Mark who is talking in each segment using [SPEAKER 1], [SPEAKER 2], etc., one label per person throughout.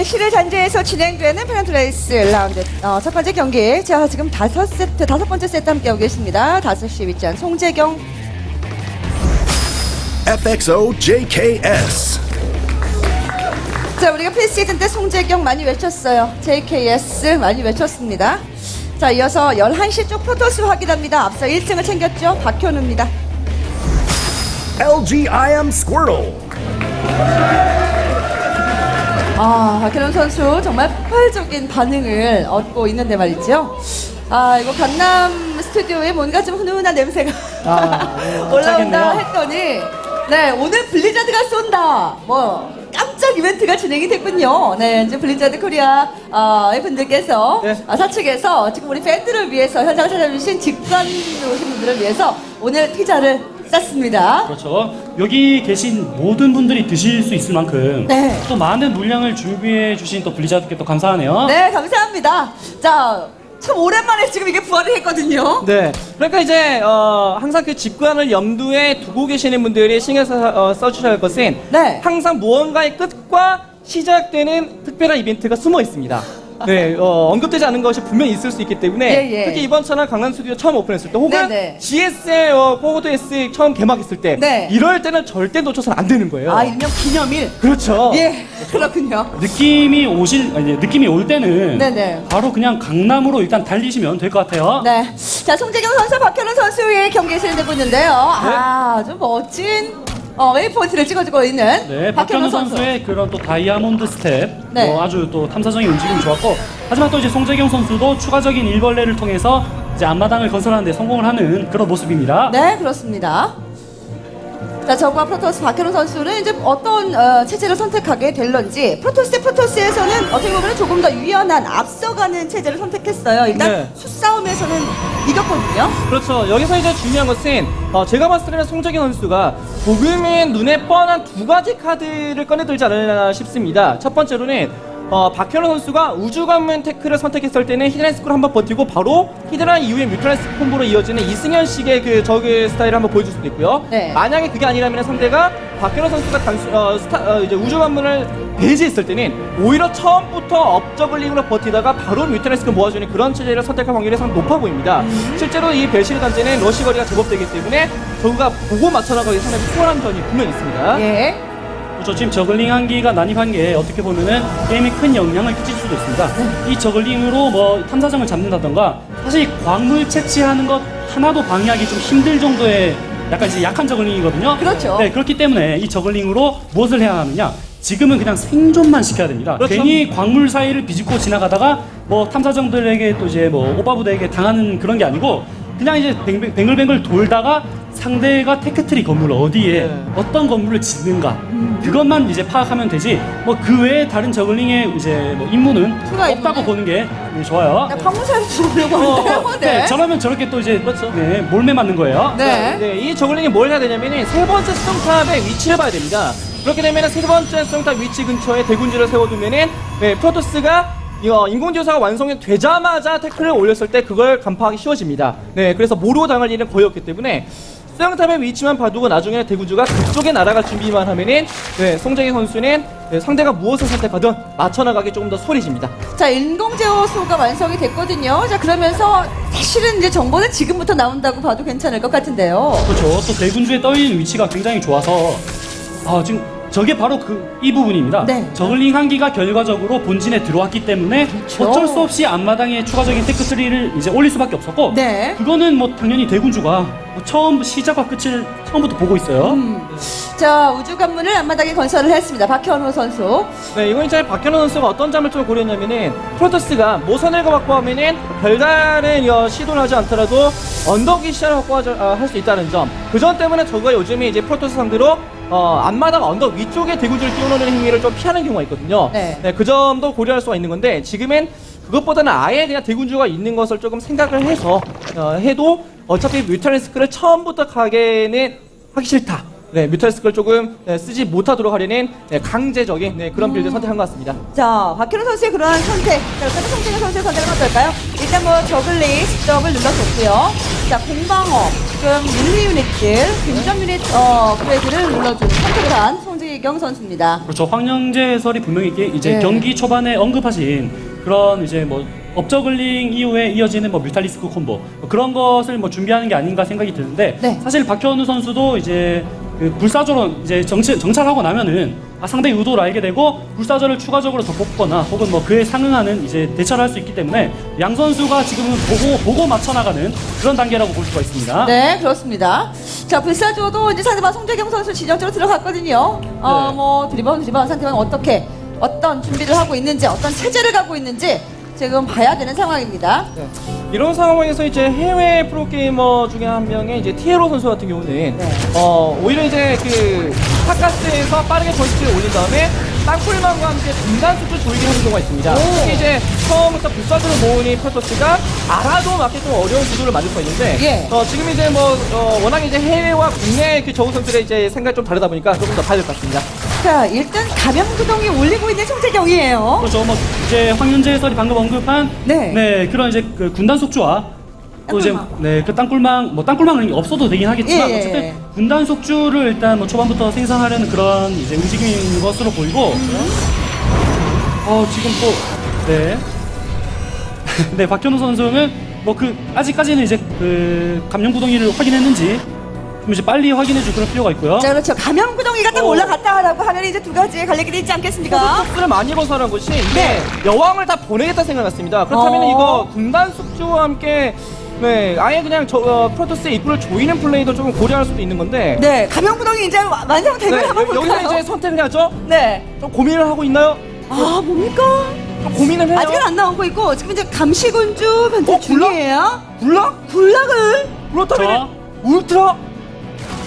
[SPEAKER 1] 배실의 잔재에서 진행되는 페넌트 레이스 1라운드. 어, 첫 번째 경기. 자 지금 다섯 세트 다섯 번째 세트 함께하고 계십니다. 다섯 시 위치한 송재경.
[SPEAKER 2] FXO JKS.
[SPEAKER 1] 자 우리가 프리시즌 때 송재경 많이 외쳤어요. JKS 많이 외쳤습니다. 자 이어서 11시 쪽 프로토스 확인합니다. 앞서 1승을 챙겼죠? 박현우입니다.
[SPEAKER 2] LGIM Squirtle.
[SPEAKER 1] 아, 박현원 선수 정말 폭발적인 반응을 얻고 있는데 말이죠. 아, 이거 강남 스튜디오에 뭔가 좀 훈훈한 냄새가
[SPEAKER 3] 아, 네,
[SPEAKER 1] 올라온다. 했더니, 네, 오늘 블리자드가 쏜다. 뭐, 깜짝 이벤트가 진행이 됐군요. 네, 이제 블리자드 코리아 어, 의 분들께서
[SPEAKER 3] 네.
[SPEAKER 1] 아, 사측에서 지금 우리 팬들을 위해서 현장을 찾아주신 직관 오신 분들을 위해서 오늘 피자를 쌌습니다.
[SPEAKER 4] 그렇죠. 여기 계신 모든 분들이 드실 수 있을 만큼
[SPEAKER 1] 네.
[SPEAKER 4] 또 많은 물량을 준비해 주신 또 블리자드께 또 감사하네요.
[SPEAKER 1] 네, 감사합니다. 자, 참 오랜만에 지금 이게 부활을 했거든요.
[SPEAKER 3] 네. 그러니까 이제 어, 항상 그 직관을 염두에 두고 계시는 분들이 신경 써, 어, 써주셔야 할 것은
[SPEAKER 1] 네.
[SPEAKER 3] 항상 무언가의 끝과 시작되는 특별한 이벤트가 숨어 있습니다. 네, 어, 언급되지 않은 것이 분명히 있을 수 있기 때문에
[SPEAKER 1] 예, 예.
[SPEAKER 3] 특히 이번 차나 강남 스튜디오 처음 오픈했을 때 혹은
[SPEAKER 1] 네, 네.
[SPEAKER 3] GS의 어, 포워드 S 처음 개막했을 때
[SPEAKER 1] 네.
[SPEAKER 3] 이럴 때는 절대 놓쳐서는 안 되는 거예요.
[SPEAKER 1] 아, 일명 기념일.
[SPEAKER 3] 그렇죠.
[SPEAKER 1] 예, 그렇군요.
[SPEAKER 4] 느낌이 오실 아니, 느낌이 올 때는
[SPEAKER 1] 네네.
[SPEAKER 4] 바로 그냥 강남으로 일단 달리시면 될 것 같아요.
[SPEAKER 1] 네. 자, 송재경 선수, 박현우 선수의 경기에서 진행되고 있는데요. 아, 아주 멋진 어, 웨이포인트를 찍어주고 있는
[SPEAKER 4] 네, 박현우 선수의 그런 또 다이아몬드 스텝,
[SPEAKER 1] 네.
[SPEAKER 4] 뭐 아주 또 탐사적인 움직임이 좋았고, 하지만 또 이제 송재경 선수도 추가적인 일벌레를 통해서 이제 앞마당을 건설하는 데 성공을 하는 그런 모습입니다.
[SPEAKER 1] 네, 그렇습니다. 자, 저과 프로토스 박현우 선수는 이제 어떤 어, 체제를 선택하게 될런지 프로토스 대 프로토스에서는 어떻게 보면 조금 더 유연한 앞서가는 체제를 선택했어요. 일단
[SPEAKER 3] 네.
[SPEAKER 1] 수싸움에서는 이겼거든요.
[SPEAKER 3] 그렇죠. 여기서 이제 중요한 것은 어, 제가 봤을 때는 송재경 선수가 조금은 눈에 뻔한 두 가지 카드를 꺼내들지 않았나 싶습니다. 첫 번째로는 어, 박현우 선수가 우주관문 테크를 선택했을 때는 히드라이스크를 한번 버티고 바로 히드라 이후에 뮤탈라이스 콤보로 이어지는 이승현식의 그 저그 스타일을 한번 보여줄 수도 있고요.
[SPEAKER 1] 네.
[SPEAKER 3] 만약에 그게 아니라면 상대가 박현우 선수가 단수, 어, 스타, 어, 이제 우주관문을 배제했을 때는 오히려 처음부터 업저글링으로 버티다가 바로 뮤탈라이스크 모아주는 그런 체제를 선택할 확률이 상당히 높아 보입니다. 실제로 이 벨시르 단지는 러시 거리가 제법 되기 때문에 저그가 보고 맞춰나가기 상당히 수월한 점이 분명히 있습니다.
[SPEAKER 1] 예.
[SPEAKER 4] 그렇죠. 지금 저글링 한기가 난입한 게 어떻게 보면은 게임에 큰 영향을 끼칠 수도 있습니다. 이 저글링으로 뭐 탐사정을 잡는다던가 사실 광물 채취하는 것 하나도 방해하기 좀 힘들 정도의 약간 이제 약한 저글링이거든요.
[SPEAKER 1] 그렇죠.
[SPEAKER 4] 네, 그렇기 때문에 이 저글링으로 무엇을 해야 하느냐? 지금은 그냥 생존만 시켜야 됩니다.
[SPEAKER 3] 그렇죠.
[SPEAKER 4] 괜히 광물 사이를 비집고 지나가다가 뭐 탐사정들에게 또 이제 뭐 오빠부대에게 당하는 그런 게 아니고 그냥 이제 뱅- 뱅글뱅글 돌다가 상대가 테크트리 건물 어디에
[SPEAKER 3] 네.
[SPEAKER 4] 어떤 건물을 짓는가 그것만 이제 파악하면 되지 뭐 그 외에 다른 저글링의 이제 뭐 임무는
[SPEAKER 1] 추가
[SPEAKER 4] 없다고
[SPEAKER 1] 임무는?
[SPEAKER 4] 보는 게 네, 좋아요.
[SPEAKER 1] 나 방문사를 죽으려고
[SPEAKER 4] 어,
[SPEAKER 1] 하는데요.
[SPEAKER 4] 어, 네, 저러면 저렇게 또 이제
[SPEAKER 3] 그렇죠.
[SPEAKER 4] 네, 몰매 맞는 거예요.
[SPEAKER 1] 네.
[SPEAKER 3] 네, 이 저글링이 뭘 해야 되냐면은 세 번째 수정탑의 위치를 봐야 됩니다. 그렇게 되면은 세 번째 수정탑 위치 근처에 대군주를 세워두면은 네, 프로토스가 어, 인공지어사가 완성이 되자마자 태클을 올렸을 때 그걸 간파하기 쉬워집니다. 네, 그래서 모르고 당할 일은 거의 없기 때문에 수영탑의 위치만 봐두고 나중에 대군주가 그쪽에 날아갈 준비만 하면은 네, 송재기 선수는 네, 상대가 무엇을 선택하든 맞춰나가기 조금 더 소리집니다.
[SPEAKER 1] 자, 인공제어소가 완성이 됐거든요. 자, 그러면서 사실은 이제 정보는 지금부터 나온다고 봐도 괜찮을 것 같은데요.
[SPEAKER 4] 그렇죠. 또 대군주에 떠 있는 위치가 굉장히 좋아서 아 지금 저게 바로 그 이 부분입니다.
[SPEAKER 1] 네.
[SPEAKER 4] 저글링 한기가 결과적으로 본진에 들어왔기 때문에
[SPEAKER 1] 그렇죠.
[SPEAKER 4] 어쩔 수 없이 앞마당에 추가적인 테크트리를 이제 올릴 수밖에 없었고
[SPEAKER 1] 네.
[SPEAKER 4] 그거는 뭐 당연히 대군주가 뭐 처음 시작과 끝을 처음부터 보고 있어요.
[SPEAKER 1] 음. 자, 우주 관문을 앞마당에 건설을 했습니다. 박현우 선수.
[SPEAKER 3] 네, 이건 이제 박현우 선수가 어떤 점을 좀 고려했냐면은 프로토스가 모선을 확보하면은 별다른 어, 시도를 하지 않더라도 언덕 위시를 확보할 수 있다는 점. 그 점 때문에 저가 요즘에 이제 프로토스 상대로 어, 앞마당 언덕 위쪽에 대구주를 띄워놓는 행위를 좀 피하는 경우가 있거든요.
[SPEAKER 1] 네.
[SPEAKER 3] 그 점도 고려할 수가 있는 건데 지금은 그것보다는 아예 그냥 대군주가 있는 것을 조금 생각을 해서 어, 해도 어차피 뮤탈리스크를 처음부터 가게는 하기 싫다. 네, 뮤탈리스크를 조금 네, 쓰지 못하도록 하려는 네, 강제적인 네, 그런 빌드 선택한 것 같습니다.
[SPEAKER 1] 자, 박현우 선수의 그러한 선택. 자, 송재현 선수의 선택은 어떨까요? 일단 뭐 저글링 스톱을 눌러줬고요. 자, 공방어, 지금 밀리 유닛들, 근접 유닛 어, 그레이드를 눌러준 선택을 한 송재경 선수입니다.
[SPEAKER 4] 그렇죠. 황영재 해설이 분명히 이게 이제
[SPEAKER 1] 네.
[SPEAKER 4] 경기 초반에 언급하신 그런 이제 뭐 업저글링 이후에 이어지는 뭐 뮤탈리스크 콤보 뭐 그런 것을 뭐 준비하는 게 아닌가 생각이 드는데
[SPEAKER 1] 네.
[SPEAKER 4] 사실 박현우 선수도 이제 그 불사조로 이제 정치, 정찰하고 나면은 아, 상대 의도를 알게 되고 불사조를 추가적으로 더 뽑거나 혹은 뭐 그에 상응하는 이제 대처를 할 수 있기 때문에 양 선수가 지금은 보고 보고 맞춰 나가는 그런 단계라고 볼 수가 있습니다.
[SPEAKER 1] 네, 그렇습니다. 자, 불사조도 이제 상대방 송재경 선수 진영적으로 들어갔거든요. 어,
[SPEAKER 3] 네.
[SPEAKER 1] 뭐 드리번 드리번 상대방 어떻게 어떤 준비를 하고 있는지 어떤 체제를 갖고 있는지 지금 봐야 되는 상황입니다.
[SPEAKER 3] 네. 이런 상황에서 이제 해외 프로게이머 중에 한 명의 이제 티에로 선수 같은 경우는
[SPEAKER 1] 네.
[SPEAKER 3] 어 오히려 이제 그 파카스에서 빠르게 전시를 올린 다음에 땅굴만과 함께 수주 조이기 하는 경우가 있습니다. 특히 이제 처음부터 불사조를 모으니 프로토스가 알아도 맞기 좀 어려운 구도를 만들 수 있는데
[SPEAKER 1] 예.
[SPEAKER 3] 어 지금 이제 뭐 어, 워낙 이제 해외와 국내 그 저우 선수들의 이제 생각이 좀 다르다 보니까 조금 더 봐야 될 것 같습니다.
[SPEAKER 1] 자, 일단 감염구동이 올리고 있는 송재경이에요.
[SPEAKER 4] 그렇죠. 뭐 이제 황윤재 해설이 방금 언급한
[SPEAKER 1] 네.
[SPEAKER 4] 그런 이제 그 군단 속주와 또 이제
[SPEAKER 1] 땅굴망.
[SPEAKER 4] 네그 땅굴망 뭐 땅굴망은 없어도 되긴 하겠지만
[SPEAKER 1] 예, 예.
[SPEAKER 4] 어쨌든 군단 속주를 일단 뭐 초반부터 생산하려는 그런 이제 움직임인 것으로 보이고 어 지금 또네 네 박현우 선수는 뭐 그 아직까지는 이제 그 감염 구덩이를 확인했는지 좀 이제 빨리 확인해 줄 그런 필요가 있고요.
[SPEAKER 1] 자, 그렇죠. 감염구동이가 딱
[SPEAKER 3] 어.
[SPEAKER 1] 올라갔다라고 하면 이제 두 가지의 갈리게 되지 않겠습니까?
[SPEAKER 3] 프로토스를 많이 벗어난 것이 이게
[SPEAKER 1] 네.
[SPEAKER 3] 여왕을 다 보내겠다 생각났습니다. 그렇다면
[SPEAKER 1] 어.
[SPEAKER 3] 이거 군단 숙주와 함께 네 아예 그냥 저 어, 프로토스의 입구를 조이는 플레이도 조금 고려할 수도 있는 건데
[SPEAKER 1] 네, 감염구동이 이제 와- 완성되면
[SPEAKER 3] 네,
[SPEAKER 1] 한번
[SPEAKER 3] 여-
[SPEAKER 1] 볼까요?
[SPEAKER 3] 여기서 이제 선택을 하죠.
[SPEAKER 1] 네.
[SPEAKER 3] 좀 고민을 하고 있나요?
[SPEAKER 1] 아, 뭡니까?
[SPEAKER 3] 좀 고민을 해요.
[SPEAKER 1] 아직은 안 나오고 있고 지금 이제 감시군주 변태
[SPEAKER 3] 어, 굴락?
[SPEAKER 1] 중이에요.
[SPEAKER 3] 굴락?
[SPEAKER 1] 굴락을
[SPEAKER 3] 그렇다면 울트라?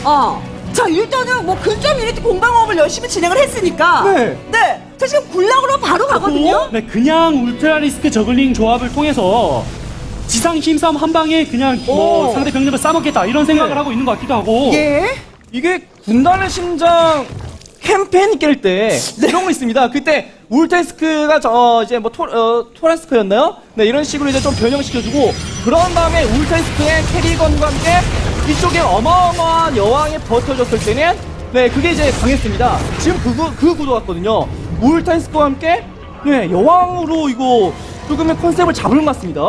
[SPEAKER 1] 어. 자 일단은 뭐 근접 유니티 공방업을 열심히 진행을 했으니까
[SPEAKER 3] 네.
[SPEAKER 1] 네. 자 지금 굴락으로 바로 가거든요.
[SPEAKER 4] 네, 그냥 울트라 리스크 저글링 조합을 통해서 지상 힘싸움 한 방에 그냥 뭐
[SPEAKER 3] 오.
[SPEAKER 4] 상대 병력을 싸먹겠다 이런 생각을
[SPEAKER 3] 네.
[SPEAKER 4] 하고 있는 것 같기도 하고
[SPEAKER 1] 예.
[SPEAKER 3] 이게 군단의 심장 캠페인 깰때
[SPEAKER 1] 네.
[SPEAKER 3] 이런 거 있습니다. 그때 울테스크가 저 어, 이제 뭐 토, 어, 토라스크였나요? 네 이런 식으로 이제 좀 변형시켜주고 그런 다음에 울테스크의 캐리건과 함께 이쪽에 어마어마한 여왕이 버텨줬을 때는 네 그게 이제 강했습니다. 지금 그, 구- 그 구도 같거든요. 울테스크와 함께 네 여왕으로 이거 조금의 컨셉을 잡은 것 같습니다.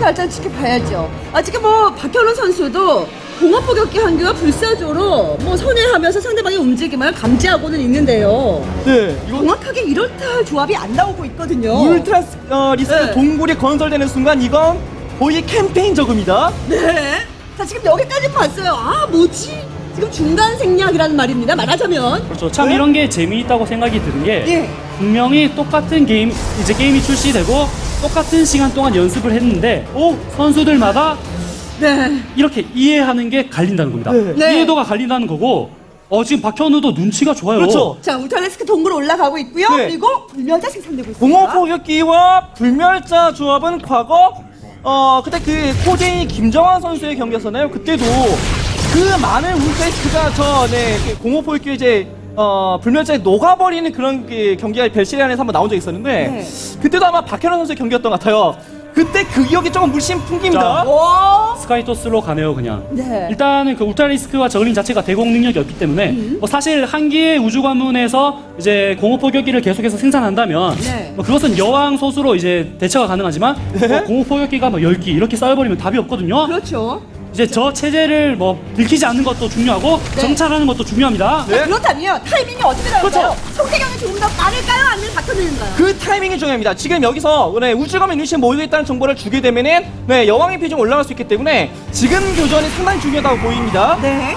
[SPEAKER 1] 자 일단 지켜봐야죠. 아 지금 뭐 박현우 선수도 공업 포격기 한 개와 불사조로 뭐 선회하면서 상대방의 움직임을 감지하고는 있는데요.
[SPEAKER 3] 네 이거
[SPEAKER 1] 정확하게 이렇다 할 조합이 안 나오고 있거든요.
[SPEAKER 3] 울트라 어, 리스크
[SPEAKER 1] 네.
[SPEAKER 3] 동굴이 건설되는 순간 이건 거의 캠페인 저금이다.
[SPEAKER 1] 네. 자 지금 여기까지 봤어요. 아 뭐지? 지금 중간 생략이라는 말입니다. 말하자면.
[SPEAKER 4] 그렇죠. 참
[SPEAKER 3] 네?
[SPEAKER 4] 이런 게 재미있다고 생각이 드는 게
[SPEAKER 1] 예.
[SPEAKER 4] 분명히 똑같은 게임 이제 게임이 출시되고 똑같은 시간 동안 연습을 했는데 오 선수들마다
[SPEAKER 1] 네.
[SPEAKER 4] 이렇게 이해하는 게 갈린다는 겁니다.
[SPEAKER 3] 네.
[SPEAKER 1] 네.
[SPEAKER 4] 이해도가 갈린다는 거고 어 지금 박현우도 눈치가 좋아요.
[SPEAKER 3] 그렇죠.
[SPEAKER 1] 자 울트라레스크 동굴 올라가고 있고요.
[SPEAKER 3] 네.
[SPEAKER 1] 그리고 불면자 생산되고 있습니다.
[SPEAKER 3] 공업 포격기와 불멸자 조합은 과거 어 그때 그 코데이 김정환 선수의 경기였었나요? 그때도 그 많은 울테스트가 저네 그 공업 포격기 이제 어 불멸자에 녹아버리는 그런 그 경기가 벨시리 안에서 한번 나온 적이 있었는데
[SPEAKER 1] 네.
[SPEAKER 3] 그때도 아마 박현원 선수의 경기였던 것 같아요. 그때 그 기억이 조금 물씬 풍깁니다.
[SPEAKER 4] 자,
[SPEAKER 1] 오.
[SPEAKER 4] 스카이토스로 가네요 그냥.
[SPEAKER 1] 네.
[SPEAKER 4] 일단은 그 울트라리스크와 저글링 자체가 대공 능력이 없기 때문에
[SPEAKER 1] 음.
[SPEAKER 4] 뭐 사실 한 개의 우주 관문에서 이제 공업 포격기를 계속해서 생산한다면
[SPEAKER 1] 네.
[SPEAKER 4] 뭐 그것은 여왕 소수로 이제 대처가 가능하지만
[SPEAKER 3] 네.
[SPEAKER 4] 뭐 공업 포격기가 뭐 10기 이렇게 쌓여버리면 답이 없거든요.
[SPEAKER 1] 그렇죠.
[SPEAKER 4] 이제 저 체제를 뭐 들키지 않는 것도 중요하고
[SPEAKER 1] 네.
[SPEAKER 4] 정찰하는 것도 중요합니다.
[SPEAKER 3] 네.
[SPEAKER 1] 그렇다면 타이밍이 어떻게 나올까요?
[SPEAKER 3] 그렇죠.
[SPEAKER 1] 송태경이 조금 더 빠를까요? 아니면 박현우인가요?
[SPEAKER 3] 그 타이밍이 중요합니다. 지금 여기서 네, 우주가면 유닛이 모이고 있다는 정보를 주게 되면은 네, 여왕의 비중 올라갈 수 있기 때문에 지금 교전이 상당히 중요하다고 보입니다.
[SPEAKER 1] 네.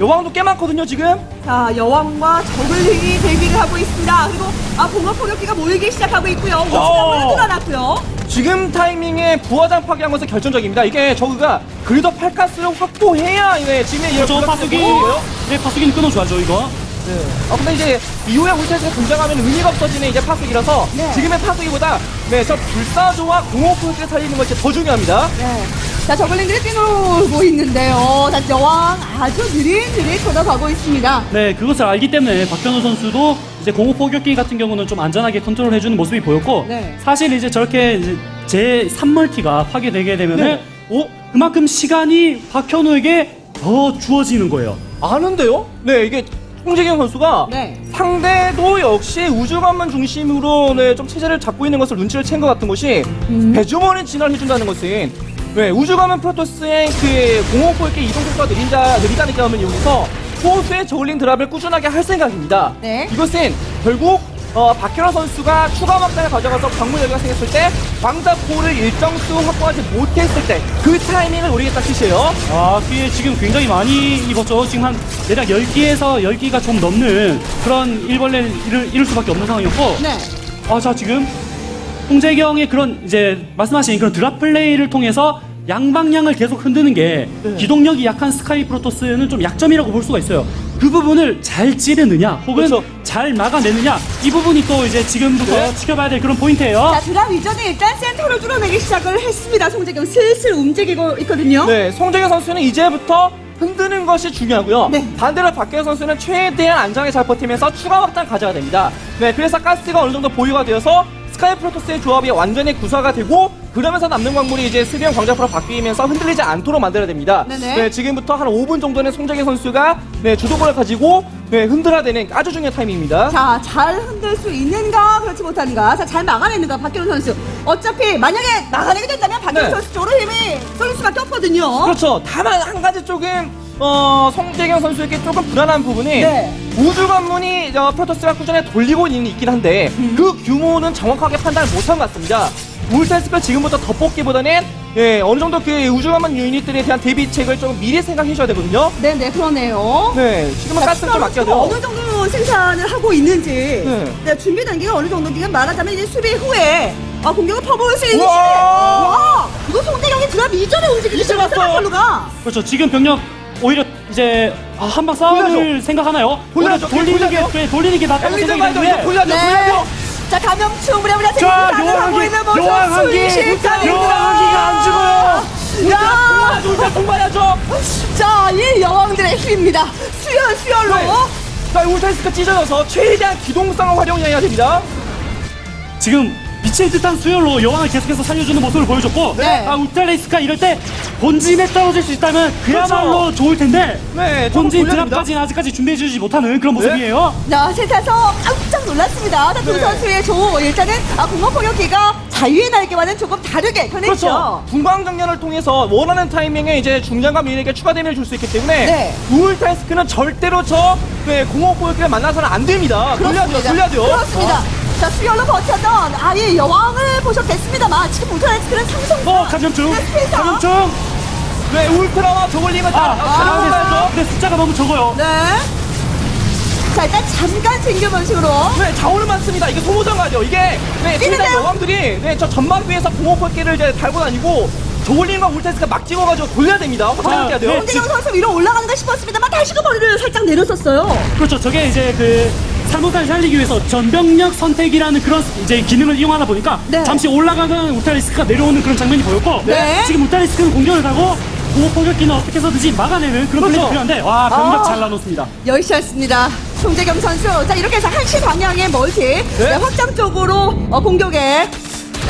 [SPEAKER 3] 여왕도 꽤 많거든요, 지금.
[SPEAKER 1] 자 여왕과 저글링이 대기를 하고 있습니다. 그리고 아 공업 포격기가 모이기 시작하고 있고요.
[SPEAKER 3] 어.
[SPEAKER 1] 워시나무를 뚫어놨고요.
[SPEAKER 3] 지금 타이밍에 부화장 파괴한 것은 결정적입니다. 이게 저그가 그리더 팔카스를 확보해야 네, 지금 이런
[SPEAKER 4] 저 파수기,
[SPEAKER 3] 거예요.
[SPEAKER 4] 네 파수기는 끊어줘야죠 이거.
[SPEAKER 3] 네. 아 근데 이제 이후에 울테스가 등장하면 의미가 없어지는 이제 파수기라서
[SPEAKER 1] 네.
[SPEAKER 3] 지금의 파수기보다 네, 저 불사조와 공업포스를 살리는 것이 더 중요합니다.
[SPEAKER 1] 네. 자 저글링들이 뛰놀고 있는데요. 자 여왕 아주 느릿느릿 걷어가고 있습니다.
[SPEAKER 4] 네, 그것을 알기 때문에 박현우 선수도 이제 공업 포격기 같은 경우는 좀 안전하게 컨트롤해주는 모습이 보였고
[SPEAKER 1] 네.
[SPEAKER 4] 사실 이제 저렇게 이제 제 3멀티가 파괴되게 되면 은
[SPEAKER 3] 네.
[SPEAKER 4] 오 그만큼 시간이 박현우에게 더 주어지는 거예요.
[SPEAKER 3] 아는데요? 네, 이게 홍재경 선수가
[SPEAKER 1] 네.
[SPEAKER 3] 상대도 역시 우주관문 중심으로 네, 좀 체제를 잡고 있는 것을 눈치를 챈 것 같은 것이
[SPEAKER 1] 음.
[SPEAKER 3] 배주머니 진화를 해준다는 것은 네, 우주관문 프로토스의 그 공허포획기 이동 속도가 느린다, 느리다는 점을 이용해서 소수의 저울링 드랍을 꾸준하게 할 생각입니다.
[SPEAKER 1] 네.
[SPEAKER 3] 이것은 결국 어, 박현호 선수가 추가 막장을 가져가서 광물 여기가 생겼을 때 광자포를 일정 수 확보하지 못했을 때 그 타이밍을 노리겠다 뜻이에요.
[SPEAKER 4] 아, 뒤에 지금 굉장히 많이 입었죠. 지금 한 대략 10기에서 10기가 좀 넘는 그런 일벌레를 이룰 수밖에 없는 상황이었고.
[SPEAKER 1] 네.
[SPEAKER 4] 아, 자, 지금 홍재경의 그런 이제 말씀하신 그런 드랍 플레이를 통해서 양방향을 계속 흔드는 게
[SPEAKER 3] 네.
[SPEAKER 4] 기동력이 약한 스카이 프로토스는 좀 약점이라고 볼 수가 있어요. 그 부분을 잘 찌르느냐, 혹은
[SPEAKER 3] 그렇죠.
[SPEAKER 4] 잘 막아내느냐, 이 부분이 또 이제 지금부터
[SPEAKER 3] 네.
[SPEAKER 4] 지켜봐야 될 그런 포인트예요.
[SPEAKER 1] 자, 드랍 이전에 일단 센터로 뚫어내기 시작을 했습니다. 송재경 슬슬 움직이고 있거든요.
[SPEAKER 3] 네, 송재경 선수는 이제부터 흔드는 것이 중요하고요.
[SPEAKER 1] 네.
[SPEAKER 3] 반대로 박현 선수는 최대한 안정에 잘 버티면서 추가 확장 가져야 됩니다. 네, 그래서 가스가 어느 정도 보유가 되어서 스카이 프로토스의 조합이 완전히 구사가 되고 그러면서 남는 광물이 이제 스비언 광자포로 바뀌면서 흔들리지 않도록 만들어야 됩니다.
[SPEAKER 1] 네네.
[SPEAKER 3] 네, 지금부터 한 5분 정도는 송재경 선수가 네, 주도권을 가지고 네, 흔들어야 되는 아주 중요한 타이밍입니다.
[SPEAKER 1] 자, 잘 흔들 수 있는가, 그렇지 못한가. 자, 잘 막아내는가, 박기훈 선수. 어차피, 만약에 막아내게 된다면 박기훈
[SPEAKER 3] 네.
[SPEAKER 1] 선수 쪽으로 힘이 쏠릴 수밖에 없거든요.
[SPEAKER 3] 그렇죠. 다만 한 가지 조금 어, 송재경 선수에게 조금 불안한 부분이
[SPEAKER 1] 네.
[SPEAKER 3] 우주 관문이 어, 프로토스가 꾸준히 돌리고 있는 있긴 한데
[SPEAKER 1] 음.
[SPEAKER 3] 그 규모는 정확하게 판단을 못한 것 같습니다. 울산스가 지금부터 덮볶기보다는 예, 어느 정도 그 우주 관문 유닛들에 대한 대비책을 좀 미리 생각해 줘야 되거든요.
[SPEAKER 1] 네, 네, 그러네요.
[SPEAKER 3] 네, 지금은
[SPEAKER 1] 자,
[SPEAKER 3] 가스는 좀 아껴야
[SPEAKER 1] 지금
[SPEAKER 3] 돼요.
[SPEAKER 1] 어느 정도 생산을 하고 있는지.
[SPEAKER 3] 네.
[SPEAKER 1] 네, 준비 단계가 어느 정도 지금 말하자면 이제 수비 후에 아, 공격을 퍼부을 수 있는 시기.
[SPEAKER 3] 우와!
[SPEAKER 1] 와! 이거 송대경이 드랍 이전에 움직이기
[SPEAKER 3] 이제
[SPEAKER 1] 시작했어,
[SPEAKER 3] 왔어요.
[SPEAKER 1] 걸로가.
[SPEAKER 4] 그렇죠. 지금 병력 오히려 이제 아, 한방 싸움을
[SPEAKER 3] 돌려줘.
[SPEAKER 4] 생각하나요?
[SPEAKER 3] 돌려줘,
[SPEAKER 4] 돌리는 게
[SPEAKER 3] 돌려줘.
[SPEAKER 4] 네, 돌리는 게 낫다고
[SPEAKER 3] 엘리전
[SPEAKER 4] 생각이
[SPEAKER 3] 말도 이거
[SPEAKER 4] 드는데
[SPEAKER 3] 돌려줘, 돌려줘.
[SPEAKER 1] 자, 감염충 부랴부랴
[SPEAKER 4] 자,
[SPEAKER 1] 생산을 하고
[SPEAKER 4] 여왕기,
[SPEAKER 1] 있는 모습
[SPEAKER 4] 여왕한기,
[SPEAKER 1] 순식간입니다.
[SPEAKER 4] 여왕한기가 안 죽어요.
[SPEAKER 1] 야!
[SPEAKER 3] 울산 공부해야죠.
[SPEAKER 1] 자, 이 여왕들의 힘입니다. 수열, 수열로.
[SPEAKER 3] 네. 자, 울산스가 찢어져서 최대한 기동성을 활용해야 됩니다.
[SPEAKER 4] 지금 미칠 듯한 수열로 여왕을 계속해서 살려주는 모습을 보여줬고
[SPEAKER 1] 네.
[SPEAKER 4] 아 울트라레이스가 이럴 때 본진에 떨어질 수 있다면 그야말로
[SPEAKER 3] 그렇죠.
[SPEAKER 4] 좋을 텐데
[SPEAKER 3] 네, 조금
[SPEAKER 4] 본진. 드랍까지는 아직까지 준비해주지 못하는 그런 모습이에요.
[SPEAKER 1] 자, 세타서 깜짝 놀랐습니다. 자, 두
[SPEAKER 3] 네.
[SPEAKER 1] 선수의 조 일단은 아, 공업포격기가 자유의 날개와는 조금 다르게 변했죠.
[SPEAKER 3] 그렇죠. 분광정렬을 통해서 원하는 타이밍에 이제 중장과 미인에게 추가 데미를 줄 수 있기 때문에
[SPEAKER 1] 네.
[SPEAKER 3] 우울타스크는 절대로 저 네, 공업보역기를 만나서는 안 됩니다. 돌려야죠,
[SPEAKER 1] 그렇습니다.
[SPEAKER 3] 돌려야죠.
[SPEAKER 1] 그렇습니다. 자, 수열로 버텼던 아예 여왕을 보셨겠습니다만 지금 울트라스크는 상성.
[SPEAKER 4] 어 감염충
[SPEAKER 1] 스페이서.
[SPEAKER 3] 어, 네, 울트라와 저글링을 다
[SPEAKER 4] 아,
[SPEAKER 3] 잡아야죠.
[SPEAKER 4] 근데 숫자가 너무 적어요.
[SPEAKER 1] 네. 자, 일단 잠깐 챙겨본 식으로.
[SPEAKER 3] 네, 자원은 많습니다. 이게 소모장가죠. 이게 네,
[SPEAKER 1] 뛰는데요?
[SPEAKER 3] 둘다 여왕들이 네, 저 전막 위에서 공업보역기를 이제 달고 다니고 저글링과 울타스가 막 찍어가지고 돌려야 됩니다. 확장해야 돼요.
[SPEAKER 4] 네.
[SPEAKER 1] 홍진영 선수 위로 올라가는가 싶었습니다만 다시 그 머리를 살짝 내렸었어요.
[SPEAKER 4] 그렇죠. 저게 이제 그 살모사를 살리기 위해서 전병력 선택이라는 그런 이제 기능을 이용하다 보니까
[SPEAKER 1] 네.
[SPEAKER 4] 잠시 올라가는 울타리스크가 내려오는 그런 장면이 보였고
[SPEAKER 1] 네.
[SPEAKER 4] 지금 울타리스크는 공격을 하고 공포격기는 어떻게 해서든지 막아내는 그런 플레이가
[SPEAKER 3] 그렇죠.
[SPEAKER 4] 필요한데 와 병력
[SPEAKER 1] 아.
[SPEAKER 4] 잘 나눴습니다.
[SPEAKER 1] 열시였습니다. 송재경 선수. 자, 이렇게 해서 한시 방향의 멀티. 네, 확장 쪽으로 어, 공격에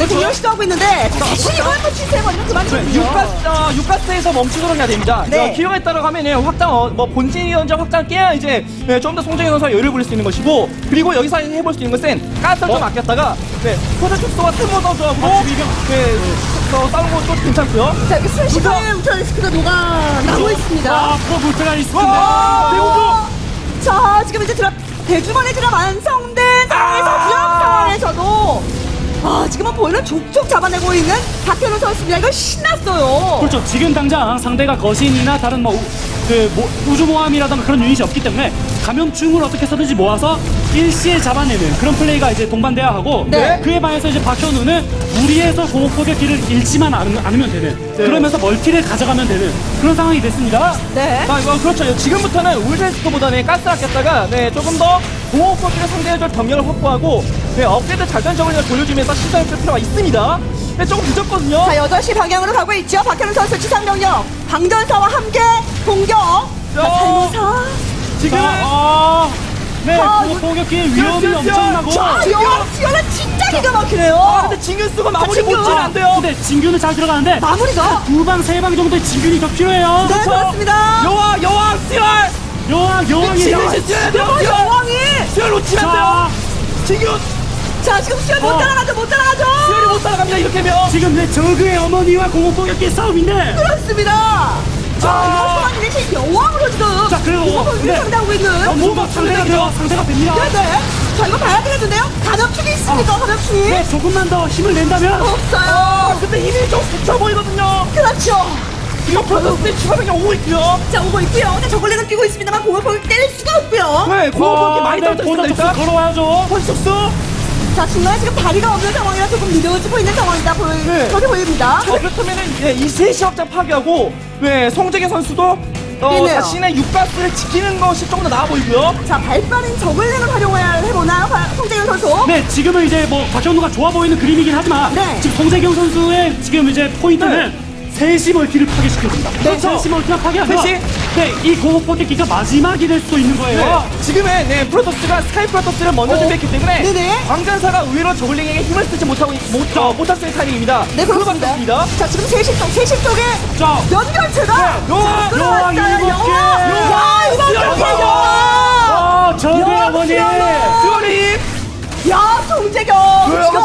[SPEAKER 1] 네, 공격을 시도하고 있는데 다시 이걸 또 취소해버리면 그만이거든요.
[SPEAKER 3] 육가스, 어, 육가스에서 멈추도록 해야 됩니다.
[SPEAKER 1] 네.
[SPEAKER 3] 어, 기회에 따라 가면은 확장, 어, 뭐 본진이언제 확장 깨야 이제 네, 좀더 송정현 선수가 여유를 부릴 수 있는 것이고 그리고 여기서 해볼 수 있는 것은 가스를 좀
[SPEAKER 4] 어?
[SPEAKER 3] 아꼈다가 네, 포자 축소와 템모더 조합으로
[SPEAKER 4] 아, 지금
[SPEAKER 3] 네, 어, 싸우는 것도 괜찮고요.
[SPEAKER 1] 자, 여기 순식간에 울트라리스크가 녹아 나고 있습니다.
[SPEAKER 4] 아, 프로 울타리스크인데.
[SPEAKER 3] 와, 대우주!
[SPEAKER 1] 자, 지금 이제 드랍, 대주머니 드랍 완성된 상황에서
[SPEAKER 3] 아!
[SPEAKER 1] 드랍 상황에서도 아, 지금은 보이는 족족 잡아내고 있는 박현우 선수입니다. 이거 신났어요.
[SPEAKER 4] 그렇죠. 지금 당장 상대가 거신이나 다른 뭐, 우- 그 모- 우주모함이라던가 그런 유닛이 없기 때문에 감염충을 어떻게 해서든지 모아서 일시에 잡아내는 그런 플레이가 이제 동반돼야 하고
[SPEAKER 1] 네.
[SPEAKER 4] 그에 반해서 이제 박현우는 무리해서 공업포격기를 잃지만 않- 않으면 되는 그러면서 멀티를 가져가면 되는 그런 상황이 됐습니다.
[SPEAKER 1] 네.
[SPEAKER 3] 아, 이거 그렇죠. 지금부터는 울테스코보다는 가스 아꼈다가 네, 조금 더 공업포기를 상대해줄 병력을 확보하고 네, 업그레이드 잘된 저글링을 돌려주면서 시선을 끌 필요가 있습니다. 네, 조금 늦었거든요.
[SPEAKER 1] 자, 8시 방향으로 가고 있죠. 박현우 선수 지상 병력. 방전사와 함께 공격. 자,
[SPEAKER 3] 야.
[SPEAKER 1] 살모사.
[SPEAKER 3] 지금
[SPEAKER 4] 아, 네,
[SPEAKER 1] 아,
[SPEAKER 4] 공업포격기의 위험이
[SPEAKER 3] 자,
[SPEAKER 4] 엄청나고.
[SPEAKER 1] 자, 여 수열은 진짜 기가 막히네요.
[SPEAKER 3] 아, 근데 진균 쓰고 마무리
[SPEAKER 1] 진균.
[SPEAKER 3] 못지는 안 돼요.
[SPEAKER 4] 근데 진균은 잘 들어가는데
[SPEAKER 1] 마무리가.
[SPEAKER 4] 두 방, 세 방 정도의 진균이 더 필요해요.
[SPEAKER 1] 네, 그렇습니다.
[SPEAKER 3] 여왕, 여왕, 수열!
[SPEAKER 4] 여왕 여왕이.
[SPEAKER 1] 여왕이!
[SPEAKER 3] 수열 놓치면 안 돼요.
[SPEAKER 4] 자,
[SPEAKER 3] 지금
[SPEAKER 1] 자, 지금 수현 못
[SPEAKER 4] 어.
[SPEAKER 1] 따라가죠, 못 따라가죠!
[SPEAKER 3] 수열이 못 따라갑니다. 이렇게 하면.
[SPEAKER 4] 지금 내 저그의 어머니와 공업폭격기 싸움인데.
[SPEAKER 1] 그렇습니다! 자,
[SPEAKER 3] 아.
[SPEAKER 1] 여왕이 대신 여왕으로 지금
[SPEAKER 4] 자, 그리고
[SPEAKER 1] 공격을
[SPEAKER 4] 네.
[SPEAKER 1] 상대하고 있는
[SPEAKER 4] 뭐가 상대가 돼요. 상대가 됩니다.
[SPEAKER 1] 네네. 자, 이거 봐야 되겠는데요? 감염충이 있습니까, 감염충이?
[SPEAKER 4] 네, 조금만 더 힘을 낸다면.
[SPEAKER 1] 없어요.
[SPEAKER 3] 근데 힘이 좀 붙여 보이거든요.
[SPEAKER 1] 그렇죠.
[SPEAKER 3] 이거 프로토스의 추가병력 오고 있고요.
[SPEAKER 1] 자, 오고 있고요. 근데 저걸레는 뛰고 있습니다만 공격을 때릴 수가 없고요.
[SPEAKER 3] 네, 공격이 많이
[SPEAKER 4] 네,
[SPEAKER 3] 일단.
[SPEAKER 4] 걸어와야죠.
[SPEAKER 3] 펄속수.
[SPEAKER 1] 자, 중간에 지금 다리가 없는 상황이라 조금 느려지고 있는 상황이다 보이,
[SPEAKER 3] 네.
[SPEAKER 1] 저기 보입니다.
[SPEAKER 3] 어, 그렇다면은 예, 이 셋이 확장 파괴하고 네, 송재계 선수도 어,
[SPEAKER 1] 있네요.
[SPEAKER 3] 자신의 육가스를 지키는 것이 조금 더 나아 보이고요.
[SPEAKER 1] 자, 발빠른 저글링을 활용해야 해보나, 화- 송재현 선수.
[SPEAKER 4] 네, 지금은 이제 뭐 박현우가 좋아 보이는 그림이긴 하지만
[SPEAKER 1] 네.
[SPEAKER 4] 지금 송재경 선수의 지금 이제 포인트는 셋이 멀티를 파괴시키는 겁니다.
[SPEAKER 3] 네. 그렇죠.
[SPEAKER 4] 셋이 멀티가 파괴하면
[SPEAKER 3] 셋이?
[SPEAKER 4] 네, 이 공업폭격기가 마지막이 될 수도 있는 거예요.
[SPEAKER 3] 네, 지금의 네, 프로토스가 스카이 프로토스를 먼저
[SPEAKER 1] 어.
[SPEAKER 3] 준비했기 때문에
[SPEAKER 1] 네네.
[SPEAKER 3] 광전사가 의외로 저글링에게 힘을 쓰지 못하고 못, 어, 못할 수 있는 타이밍입니다.
[SPEAKER 1] 네, 그렇습니다. 자, 지금 세시 쪽, 세시 쪽에
[SPEAKER 4] 자,
[SPEAKER 1] 연결체가
[SPEAKER 3] 네!
[SPEAKER 1] 경기 여왕!
[SPEAKER 4] 아, 저의
[SPEAKER 1] 여왕
[SPEAKER 4] 어머니.
[SPEAKER 3] 수월이
[SPEAKER 1] 야, 송재경! 지금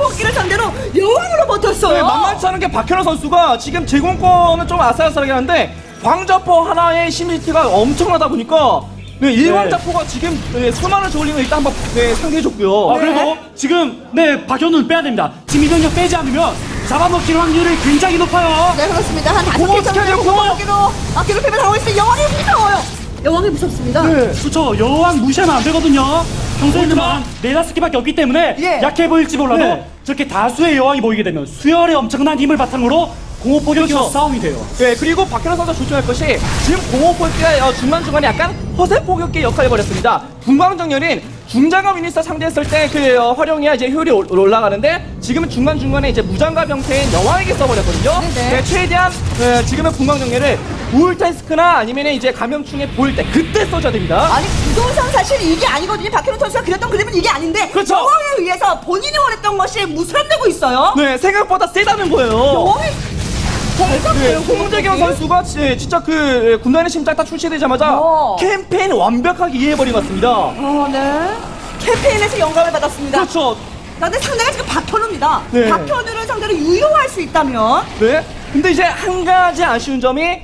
[SPEAKER 1] 공업폭기를 상대로 여왕으로 버텼어요.
[SPEAKER 3] 네, 만만치 않은 게 박현호 선수가 지금 제공권은 좀 아슬아슬하긴 한데 광자포 하나의 심리티가 엄청나다 보니까 네, 일광자포가 지금 네, 수많은 저글링을 일단 한번 네, 상대해줬고요.
[SPEAKER 4] 아, 그리고 지금 네, 박현우는 빼야 됩니다. 지금 이병력 빼지 않으면 잡아먹힐 확률이 굉장히 높아요.
[SPEAKER 1] 네, 그렇습니다. 한 다섯
[SPEAKER 3] 공업
[SPEAKER 1] 개 정도
[SPEAKER 3] 공업.
[SPEAKER 1] 공업기로 앞뒤로 패면 당하고 있어요. 여왕이 무서워요. 여왕이 무섭습니다.
[SPEAKER 3] 네.
[SPEAKER 4] 그렇죠. 여왕 무시하면 안 되거든요. 평소에는 네다섯 개밖에 없기 때문에
[SPEAKER 1] 예.
[SPEAKER 4] 약해 보일지 몰라도
[SPEAKER 3] 네.
[SPEAKER 4] 저렇게 다수의 여왕이 보이게 되면 수열의 엄청난 힘을 바탕으로 공업폭격기와
[SPEAKER 3] 그렇죠.
[SPEAKER 4] 싸움이 돼요.
[SPEAKER 3] 네, 그리고 박현호 선수가 조심할 것이 지금 공업포기가 어, 중간중간에 약간 허세 포격기 역할을 벌였습니다. 분광정렬인 중장갑 유닛을 상대했을 때 그 활용이야 이제 효율이 올- 올라가는데 지금은 중간 중간에 이제 무장갑 형태인 여왕에게 써버렸거든요.
[SPEAKER 1] 네네.
[SPEAKER 3] 네, 최대한 네, 지금은 분광정렬을 우울타스크나 아니면 이제 감염충에 보일 때 그때 써줘야 됩니다.
[SPEAKER 1] 아니 구도상 사실 이게 아니거든요. 박현우 선수가 그렸던 그림은 이게 아닌데
[SPEAKER 3] 그렇죠.
[SPEAKER 1] 여왕에 의해서 본인이 원했던 것이 무산되고 있어요.
[SPEAKER 3] 네, 생각보다 세다는 거예요.
[SPEAKER 1] 여왕이
[SPEAKER 3] 네, 홍재경 선수가 지- 진짜 그 군단의 심장 딱 출시되자마자
[SPEAKER 1] 어.
[SPEAKER 3] 캠페인 완벽하게 이해해버린 것 같습니다.
[SPEAKER 1] 어, 네. 캠페인에서 영감을 받았습니다.
[SPEAKER 3] 그렇죠.
[SPEAKER 1] 그런데 상대가 지금 박현우입니다.
[SPEAKER 3] 네.
[SPEAKER 1] 박현우를 상대로 유효할 수 있다면
[SPEAKER 3] 네. 근데 이제 한 가지 아쉬운 점이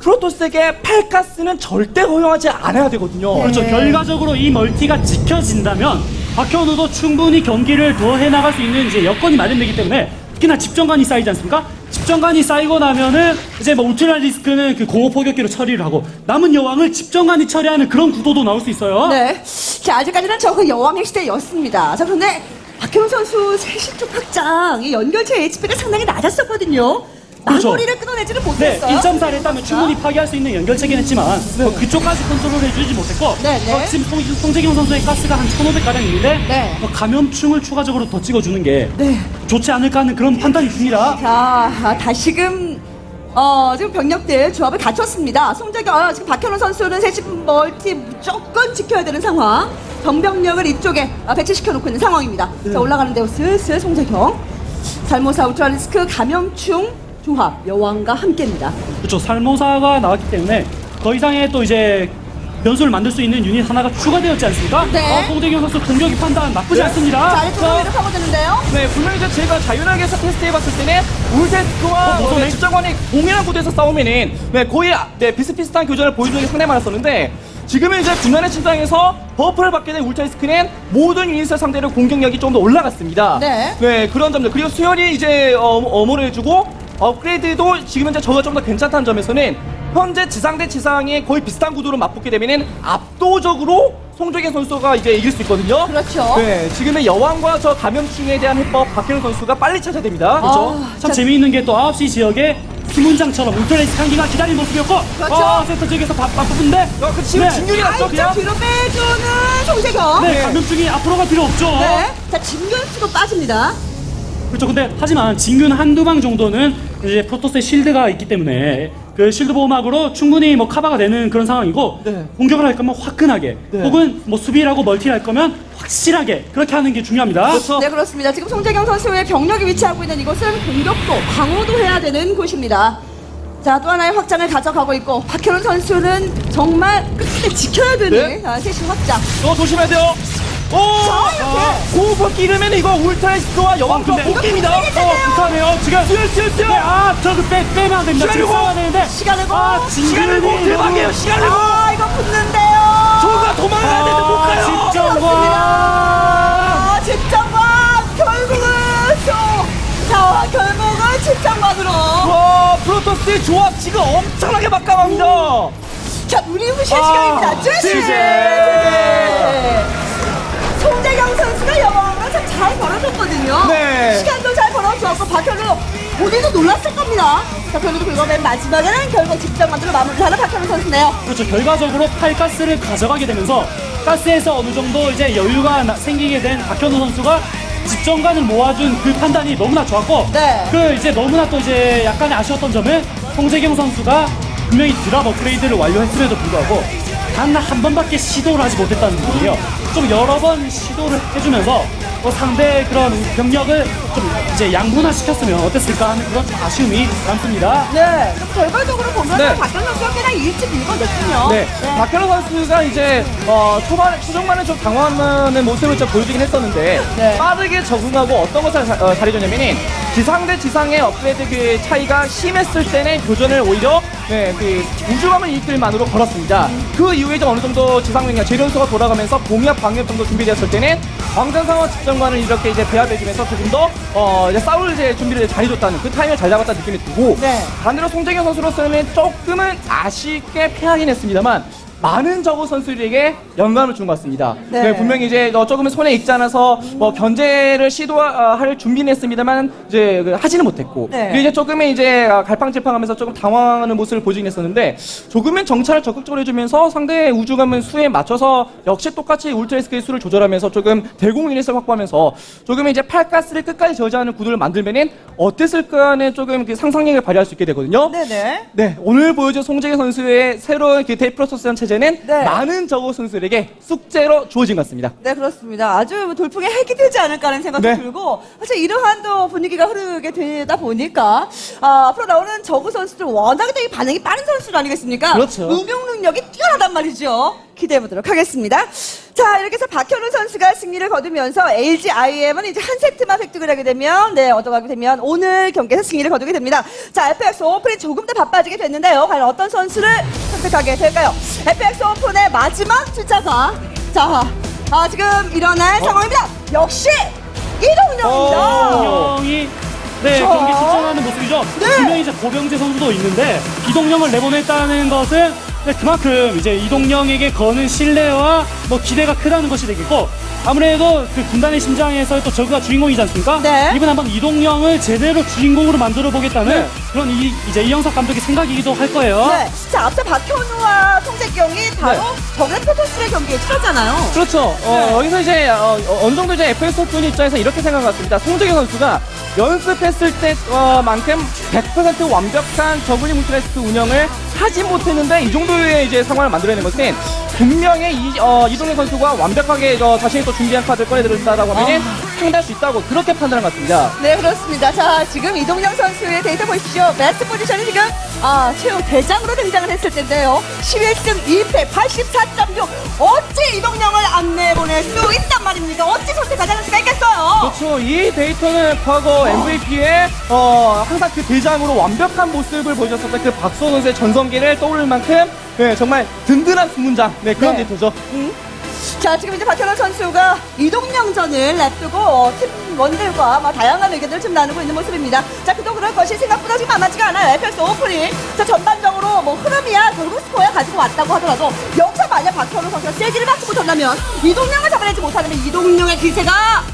[SPEAKER 3] 프로토스에게 팔가스는 절대 허용하지 않아야 되거든요.
[SPEAKER 4] 그렇죠.
[SPEAKER 1] 네.
[SPEAKER 4] 결과적으로 이 멀티가 지켜진다면 박현우도 충분히 경기를 더 해나갈 수 있는 이제 여건이 마련되기 때문에 특히나 집정관이 쌓이지 않습니까? 집정관이 쌓이고 나면은 이제 뭐 울트라 리스크는 그 공업 포격기로 처리를 하고 남은 여왕을 집정관이 처리하는 그런 구도도 나올 수 있어요.
[SPEAKER 1] 네. 자, 아직까지는 저그 여왕의 시대였습니다. 자, 그런데 박현우 선수 세시 쪽 확장, 이 연결체 HP가 상당히 낮았었거든요.
[SPEAKER 4] 그렇죠.
[SPEAKER 1] 마무리를 끊어내지는
[SPEAKER 4] 네,
[SPEAKER 1] 못했어요.
[SPEAKER 4] 1.4를 했다면 충분히 파괴할 수 있는 연결체긴 했지만 뭐 그쪽까지 컨트롤 해주지 못했고
[SPEAKER 1] 네, 네.
[SPEAKER 4] 어, 지금 송, 송재경 선수의 가스가 한 1,500가량 있는데
[SPEAKER 1] 네.
[SPEAKER 4] 뭐 감염충을 추가적으로 더 찍어주는 게
[SPEAKER 1] 네.
[SPEAKER 4] 좋지 않을까 하는 그런 판단이 듭니다.
[SPEAKER 1] 자, 아, 다시금 어, 지금 병력들 조합을 갖췄습니다. 송재경, 아, 지금 박현우 선수는 세시 멀티 무조건 지켜야 되는 상황. 병병력을 이쪽에 아, 배치시켜 놓고 있는 상황입니다.
[SPEAKER 3] 네.
[SPEAKER 1] 자, 올라가는 데로 슬슬 송재경. 살모사 울트라리스크 감염충 조합 여왕과 함께입니다.
[SPEAKER 4] 그렇죠. 살모사가 나왔기 때문에 더 이상의 또 이제 변수를 만들 수 있는 유닛 하나가 추가되었지 않습니까?
[SPEAKER 1] 네.
[SPEAKER 4] 어, 송재경 선수 공격이 판단 나쁘지
[SPEAKER 3] 네.
[SPEAKER 4] 않습니다.
[SPEAKER 1] 자, 아래쪽으로 위로 파고드는데요.
[SPEAKER 3] 네, 분명히 이제 제가 자유나게 해서 테스트해봤을 때는 울테스크와
[SPEAKER 4] 어?
[SPEAKER 3] 네, 집정관이 동일한 구도에서 싸우면은 네, 거의 아- 네, 비슷비슷한 교전을 보여주는 게 상당히 많았었는데 지금은 이제 군단의 침장에서 버프를 받게 된 울테스크는 모든 유닛을 상대로 공격력이 좀 더 올라갔습니다.
[SPEAKER 1] 네.
[SPEAKER 3] 그런 점들 그리고 수혈이 이제 어, 어모를 해주고 업그레이드도 지금 현재 저가 좀 더 괜찮다는 점에서는 현재 지상 대 지상이 거의 비슷한 구도로 맞붙게 되면은 압도적으로 송재경 선수가 이제 이길 수 있거든요.
[SPEAKER 1] 그렇죠.
[SPEAKER 3] 네, 지금의 여왕과 저 감염충에 대한 해법 박현우 선수가 빨리 찾아야 됩니다.
[SPEAKER 4] 그렇죠.
[SPEAKER 1] 아,
[SPEAKER 4] 참
[SPEAKER 1] 자-
[SPEAKER 4] 재미있는 게 또 9시 지역에 김문장처럼 울트라이스 한기가 기다리는 모습이었고
[SPEAKER 1] 그렇죠.
[SPEAKER 4] 아, 센터 쪽에서 바, 바쁘는데
[SPEAKER 3] 어, 그 지금
[SPEAKER 4] 네.
[SPEAKER 3] 진균이 났죠, 그냥.
[SPEAKER 1] 뒤로 빼주는 송재경.
[SPEAKER 4] 네,
[SPEAKER 3] 네.
[SPEAKER 4] 감염증이 앞으로 갈 필요 없죠.
[SPEAKER 1] 네. 자, 진균수도 빠집니다.
[SPEAKER 4] 그렇죠. 근데 하지만 진균 한두 방 정도는 이제 프로토스의 실드가 있기 때문에 그 실드 보호막으로 충분히 뭐 커버가 되는 그런 상황이고
[SPEAKER 3] 네.
[SPEAKER 4] 공격을 할 거면 화끈하게
[SPEAKER 3] 네.
[SPEAKER 4] 혹은 뭐 수비를 하고 멀티를 할 거면 확실하게 그렇게 하는 게 중요합니다.
[SPEAKER 3] 그렇죠.
[SPEAKER 1] 네, 그렇습니다. 지금 송재경 선수의 병력이 위치하고 있는 이곳은 공격도, 방어도 해야 되는 곳입니다. 자, 또 하나의 확장을 가져가고 있고 박현우 선수는 정말 끝까지 지켜야 되는
[SPEAKER 3] 네.
[SPEAKER 1] 아, 셋이 확장.
[SPEAKER 3] 너 조심해야 돼요. 오!
[SPEAKER 1] 자,
[SPEAKER 3] 고속기 이러면 이거 울트라이스와 여왕조
[SPEAKER 4] 근데
[SPEAKER 3] 복귀입니다.
[SPEAKER 4] 어, 불타네요. 지금.
[SPEAKER 3] 뛰어, 뛰어, 뛰어.
[SPEAKER 4] 네, 아, 저그 빼, 빼면 안 됩니다.
[SPEAKER 3] 시간을
[SPEAKER 4] 싸워야 되는데.
[SPEAKER 1] 시간을 보.
[SPEAKER 4] 아,
[SPEAKER 3] 시간을 보. 대박이에요. 시간을 보.
[SPEAKER 1] 아, 이거 붙는데요.
[SPEAKER 3] 저가 도망가야 되는데 못 가요.
[SPEAKER 4] 아, 집정관.
[SPEAKER 1] 아, 집정관 결국은 또, 자, 결국은 집정관으로.
[SPEAKER 3] 와, 프로토스의 조합 지금 엄청나게 막강합니다.
[SPEAKER 1] 자, 무리무시한
[SPEAKER 3] 아,
[SPEAKER 1] 시간입니다. 쯔지! 송재경 선수가 여왕으로 참잘 벌어줬거든요.
[SPEAKER 3] 네.
[SPEAKER 1] 시간도 잘 벌어주었고, 박현우 본인도 놀랐을 겁니다. 자, 그래도 그거 맨 마지막에는 결국 집정관으로 마무리하는 박현우 선수네요.
[SPEAKER 4] 그렇죠. 결과적으로 팔가스를 가져가게 되면서 가스에서 어느 정도 이제 여유가 나- 생기게 된 박현우 선수가 집정관을 모아준 그 판단이 너무나 좋았고
[SPEAKER 1] 네.
[SPEAKER 4] 그 이제 너무나 또 이제 약간 아쉬웠던 점은 송재경 선수가 분명히 드랍 업그레이드를 완료했음에도 불구하고 단 한 번밖에 시도를 하지 못했다는 부분이에요. 좀 여러 번 시도를 해주면서 뭐 상대 그런 병력을 좀 이제 양분화 시켰으면 어땠을까 하는 그런 좀 아쉬움이 남습니다.
[SPEAKER 1] 네. 그럼 결과적으로 보면
[SPEAKER 3] 네.
[SPEAKER 1] 선수가 꽤나 일찍 읽어냈군요.
[SPEAKER 3] 네, 박현우 선수가 이제 어, 초반 초중반에 좀 당황하는 모습을 좀 보여주긴 했었는데
[SPEAKER 1] 네.
[SPEAKER 3] 빠르게 적응하고 어떤 것을 자- 어, 잘해줬냐면은 지상 대 지상의 업그레이드 그 차이가 심했을 때는 교전을 오히려 네, 그 우주감을 이끌만으로 걸었습니다. 그 이후에 좀 어느 정도 지상 능력 재련소가 돌아가면서 공약 방역 정도 준비되었을 때는 광전상원 집정관을 이렇게 이제 배합해주면서 조금 더 어, 이제 싸울 이제 준비를 잘해줬다는 그 타임을 잘 잡았다는 느낌이 들고
[SPEAKER 1] 네.
[SPEAKER 3] 반대로 송재경 선수로서는 조금은 아쉽게 패하긴 했습니다만 많은 저우 선수들에게 영감을 준 것 같습니다.
[SPEAKER 1] 네.
[SPEAKER 3] 네, 분명히 이제 어, 조금은 손에 익지 않아서 뭐 견제를 시도할 준비는 했습니다만 이제 그 하지는 못했고
[SPEAKER 1] 네.
[SPEAKER 3] 그리고 이제 조금은 이제 아, 갈팡질팡하면서 조금 당황하는 모습을 보이긴 했었는데 조금은 정찰을 적극적으로 해주면서 상대의 우주감은 수에 맞춰서 역시 똑같이 울트라스크의 수를 조절하면서 조금 대공 유닛을 확보하면서 조금은 이제 팔가스를 끝까지 저지하는 구도를 만들면은 어땠을까 하는 조금 그 상상력을 발휘할 수 있게 되거든요.
[SPEAKER 1] 네네.
[SPEAKER 3] 네, 오늘 보여준 송재기 선수의 새로운 그 데이프로토스전 체제 는
[SPEAKER 1] 네.
[SPEAKER 3] 많은 저우 선수들에게 숙제로 주어진 것 같습니다.
[SPEAKER 1] 네 그렇습니다. 아주 돌풍에 핵이 되지 않을까 하는 생각도
[SPEAKER 3] 네.
[SPEAKER 1] 들고 사실 이러한 또 분위기가 흐르게 되다 보니까 아, 앞으로 나오는 저그 선수들 워낙에 또 이 반응이 빠른 선수들 아니겠습니까?
[SPEAKER 3] 그렇죠.
[SPEAKER 1] 응용 능력이 뛰어나단 말이죠. 기대해 보도록 하겠습니다. 자 이렇게 해서 박현우 선수가 승리를 거두면서 LG IM은 이제 한 세트만 획득을 하게 되면 네 얻어가게 되면 오늘 경기에서 승리를 거두게 됩니다. 자 FX 오픈이 조금 더 바빠지게 됐는데요. 과연 어떤 선수를 선택하게 될까요? FX 오픈의 마지막 주자가 자 아, 지금 일어날 상황입니다. 역시 이동영입니다.
[SPEAKER 4] 이동영이 네
[SPEAKER 1] 자.
[SPEAKER 4] 경기 집중하는 모습이죠.
[SPEAKER 1] 네.
[SPEAKER 4] 분명히 이제 고병재 선수도 있는데 이동영을 내보냈다는 것은 네, 그만큼 이제 이동영에게 거는 신뢰와 뭐 기대가 크다는 것이 되겠고 아무래도 그 군단의 심장에서 또 저그가 주인공이지 않습니까?
[SPEAKER 1] 네.
[SPEAKER 4] 이번 한번 이동영을 제대로 주인공으로 만들어 보겠다는
[SPEAKER 3] 네.
[SPEAKER 4] 그런 이, 이제 이영석 감독의 생각이기도 할 거예요.
[SPEAKER 1] 네. 자, 앞서 박현우와 송재경이 바로
[SPEAKER 3] 네.
[SPEAKER 1] 저그의 프로토스의 경기에 치렀잖아요.
[SPEAKER 3] 그렇죠. 어, 여기서 이제 어, 어, 느 정도 이제 FS 분 입장에서 이렇게 생각한 것 같습니다. 송재경 선수가 연습했을 때만큼 100% 완벽한 저글링 울트라스트 운영을 하지 못했는데 이 정도의 이제 상황을 만들어낸 것은 분명히 이, 어, 이동현 선수가 완벽하게 어, 자신이 또 준비한 카드를 꺼내들었다라고 하면 상대할 수 있다고 그렇게 판단한 것 같습니다.
[SPEAKER 1] 네, 그렇습니다. 자, 지금 이동영 선수의 데이터 보십시오. 베스트 포지션이 지금 아, 최후 대장으로 등장을 했을 텐데요. 11승 2패 84.6. 어찌 이동영을 안내해 보낼 수 있단 말입니까? 어찌 선택하지 않을 수가 있겠어요?
[SPEAKER 3] 그렇죠. 이 데이터는 과거 MVP의 어, 항상 그 대장으로 완벽한 모습을 보여줬었던 그 박수호 선수의 전성 기를 떠올릴 만큼 네, 정말 든든한 수문장 네, 그런
[SPEAKER 1] 네.
[SPEAKER 3] 데이터죠.
[SPEAKER 1] 자, 지금 이제 박현호 선수가 이동영전을 냅두고 어, 팀원들과 막 다양한 의견을 좀 나누고 있는 모습입니다. 자, 그도 그럴 것이 생각보다 지금 만만치가 않아요. FX 오프닝. 자, 전반적으로 뭐 흐름이야 결국 스코어 가지고 왔다고 하더라도 여기서 만약 박현호 선수가 세기를 맞지 못한다면 이동영을 잡아내지 못하면 이동영의 기세가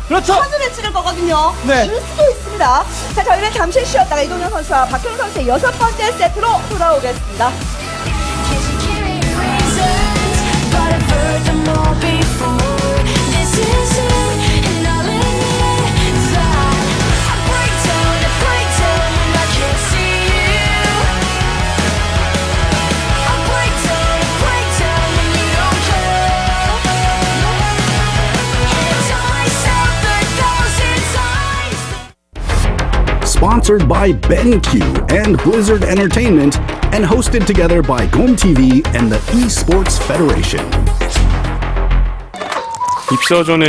[SPEAKER 3] 그렇죠.
[SPEAKER 1] 하늘에 치를 거거든요.
[SPEAKER 3] 네.
[SPEAKER 1] 질 수도 있습니다. 자, 저희는 잠시 쉬었다가 이동영 선수와 박현호 선수의 여섯 번째 세트로 돌아오겠습니다.
[SPEAKER 2] Sponsored by BenQ and Blizzard Entertainment, and hosted together by Gom TV and the Esports Federation.
[SPEAKER 5] 입사 전에